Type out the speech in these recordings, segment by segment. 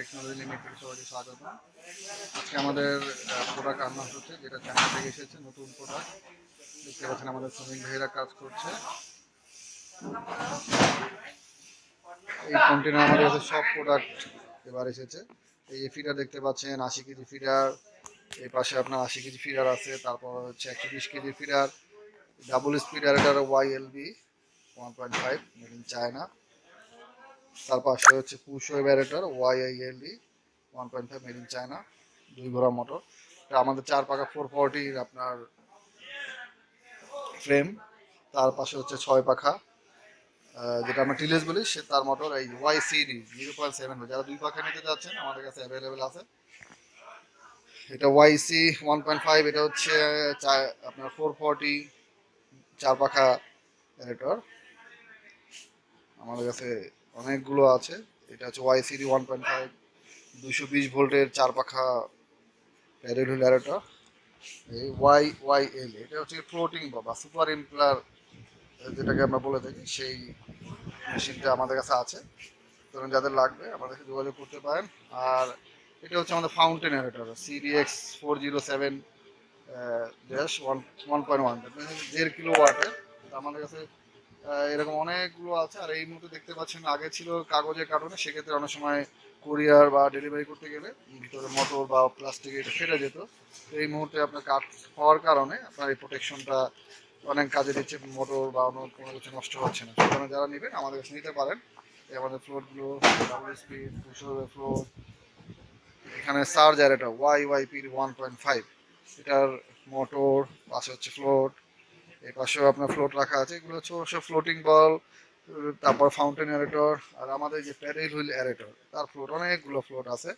Technology limited সবাইকে স্বাগত আজকে আমাদের প্রোডাক্ট আনলঞ্চ হচ্ছে, যেটা চায়না থেকে এসেছে, নতুন প্রোডাক্ট দেখতে পাচ্ছেন আমাদের শ্রমিক ভাইয়েরা কাজ করছে। এই কন্টেনার আমাদের কাছে সব প্রোডাক্ট এবার এসেছে। এই ফিডার দেখতে পাচ্ছেন, আশি কেজি ফিডার এই পাশে আপনার আশি কেজি ফিডার আছে, তারপর হচ্ছে একশো বিশ কেজি ফিডার ডাবল স্পিডার এটার Y L B one point five made in China তার পাশে হচ্ছে পুশো ব্যারেটার Y L D one point five made in China দুই ঘোড়া মোটর এটা আমাদের চার পাকা ফোর ফর্টির আপনার ফ্রেম তার পাশে হচ্ছে ছয় পাখা। যেটা আমরা টিলেস বলি, সে তার মোটর এই Y CD zero point seven যারা দুই পাখা নিতে যাচ্ছেন, আমাদের কাছে অ্যাভেলেবেল আছে। এটা Y C one point five এটা হচ্ছে আপনার ফোর ফর্টি চার পাখা রেটর আমাদের কাছে অনেকগুলো আছে। এটা হচ্ছে Y CD one point five দুশো বিশ ভোল্টের চার পাখা প্যারেল হুইল অ্যারেটর এই ওয়াই ওয়াই এল এটা হচ্ছে ফ্লোটিং বা সুপার ইমপ্লার যেটাকে আমরা বলে থাকি, সেই মেশিনটা আমাদের কাছে আছে। ধরুন যাদের লাগবে আমাদের কাছে যোগাযোগ করতে পারেন। আর এটা হচ্ছে আমাদের fountain aerator CDX four zero seven dash one one point one দেড় কিলো ওয়াটের আমাদের কাছে এরকম অনেকগুলো আছে। আর এই মুহূর্তে দেখতে পাচ্ছেন আগে ছিল কাগজের কার্টুনে, সেক্ষেত্রে অনেক সময় কুরিয়ার বা ডেলিভারি করতে গেলে ভিতরে মোটর বা প্লাস্টিক এটা ফেটে যেত। এই মুহূর্তে আপনার কাঠ হওয়ার কারণে আপনার এই প্রোটেকশনটা অনেক কাজে দিচ্ছে, মোটর বা অন্য কোনো কিছু নষ্ট হচ্ছে না। সেখানে যারা নেবেন, আমাদের কাছে নিতে পারেন। আমাদের ফ্লোরগুলো ডাবল স্পিড দুশো ফ্লোর এখানে চার্জার এটা ওয়াই ওয়াই পির ওয়ান পয়েন্ট ফাইভ এটার মোটর পাশে হচ্ছে ফ্লোট পাশেও আপনার ফ্লোট রাখা আছে। এগুলো হচ্ছে অবশ্য ফ্লোটিং বল তারপর ফাউন্টেন অ্যারেটর আর আমাদের যে প্যারেল হুইল অ্যারেটর তার ফ্লোট অনেকগুলো ফ্লোট আছে।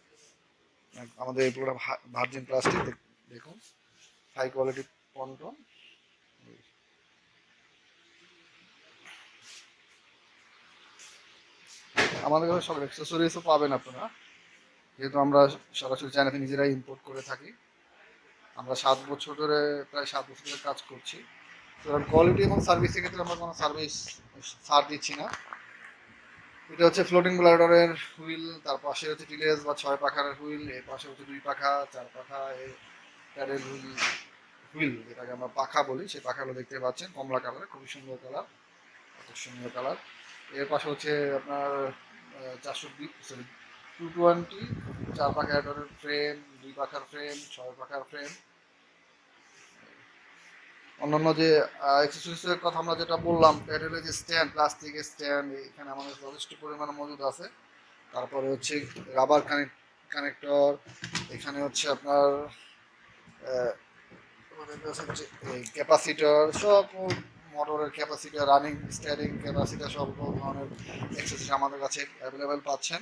আমাদের এই পুরো ভার্জিন প্লাস্টিক দেখুন। হাই কোয়ালিটি পন্টন আমাদের কাছে সব অ্যাক্সেসরিজও পাবেন আপনারা। যেহেতু আমরা সরাসরি চায়না নিজেরাই ইম্পোর্ট করে থাকি। আমরা সাত বছর ধরে, প্রায় সাত বছর ধরে কাজ করছি। কোয়ালিটি এবং সার্ভিসের ক্ষেত্রে আমরা কোনো সার্ভিস ছাড় দিচ্ছি না। এটা হচ্ছে ফ্লোটিং ব্লাডারের হুইল তার পাশে হচ্ছে টিলেস বা ছয় পাখার হুইল এর পাশে হচ্ছে দুই পাখা, চার পাখা প্যাডেল হুইল হুইল যেটাকে আমরা পাখা বলি, সেই পাখাগুলো দেখতে পাচ্ছেন, কমলা কালার খুবই সুন্দর কালার আকর্ষণীয় কালারের পাশে হচ্ছে আপনার চারশো সরি টু টোয়েন্টি চার পাখা ফ্রেম দুই পাখার ফ্রেম ছয় পাখার ফ্রেম অন্যান্য যে এক্সেসরিজের কথা আমরা যেটা বললাম প্যাডেলের যে স্ট্যান্ড প্লাস্টিকের স্ট্যান্ড এখানে আমাদের যথেষ্ট পরিমাণে মজুদ আছে। তারপরে হচ্ছে রাবার কানেক্ট কানেক্টর এখানে হচ্ছে আপনার ক্যাপাসিটার সব মোটরের ক্যাপাসিটার রানিং স্টারিং ক্যাপাসিটার সব ধরনের এক্সেসরিজ আমাদের কাছে অ্যাভেলেবেল পাচ্ছেন।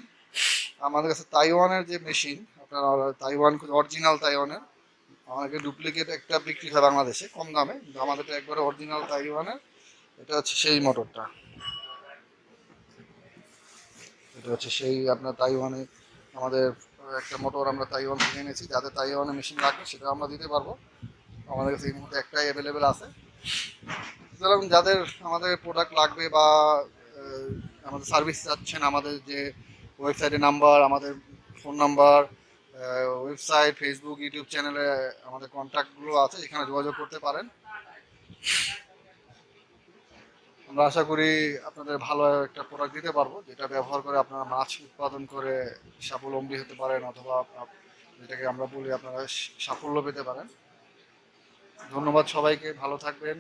আমাদের কাছে তাইওয়ানের যে মেশিন আপনার তাইওয়ান অরিজিনাল তাইওয়ানের আমাকে ডুপ্লিকেট একটা বিক্রি হয় বাংলাদেশে, কম দামে। কিন্তু আমাদেরটা একবারে অরিজিনাল তাইওয়ানের, এটা হচ্ছে সেই মোটরটা এটা হচ্ছে সেই আপনার তাইওয়ানে, আমাদের একটা মোটর আমরা তাইওয়ান থেকে এনেছি যাদের তাইওয়ানে মেশিন লাগবে সেটা আমরা দিতে পারব। আমাদের কাছে এই মুহূর্তে একটাই অ্যাভেলেবেল আছে। সুতরাং যাদের আমাদের প্রোডাক্ট লাগবে বা আমাদের সার্ভিস চাচ্ছেন, আমাদের যে ওয়েবসাইটের নাম্বার আমাদের phone number website Facebook YouTube চ্যানেলে আমাদের কন্ট্যাক্টগুলো আছে, এখানে যোগাযোগ করতে পারেন। আমরা আশা করি আপনাদের ভালো একটা প্রোডাক্ট দিতে পারব, যেটা ব্যবহার করে আপনারা মাছ উৎপাদন করে স্বাবলম্বী হতে পারেন, অথবা যেটাকে আমরা বলি আপনারা সাফল্য পেতে পারেন। ধন্যবাদ সবাইকে, ভালো থাকবেন।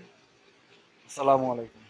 আসসালামু আলাইকুম।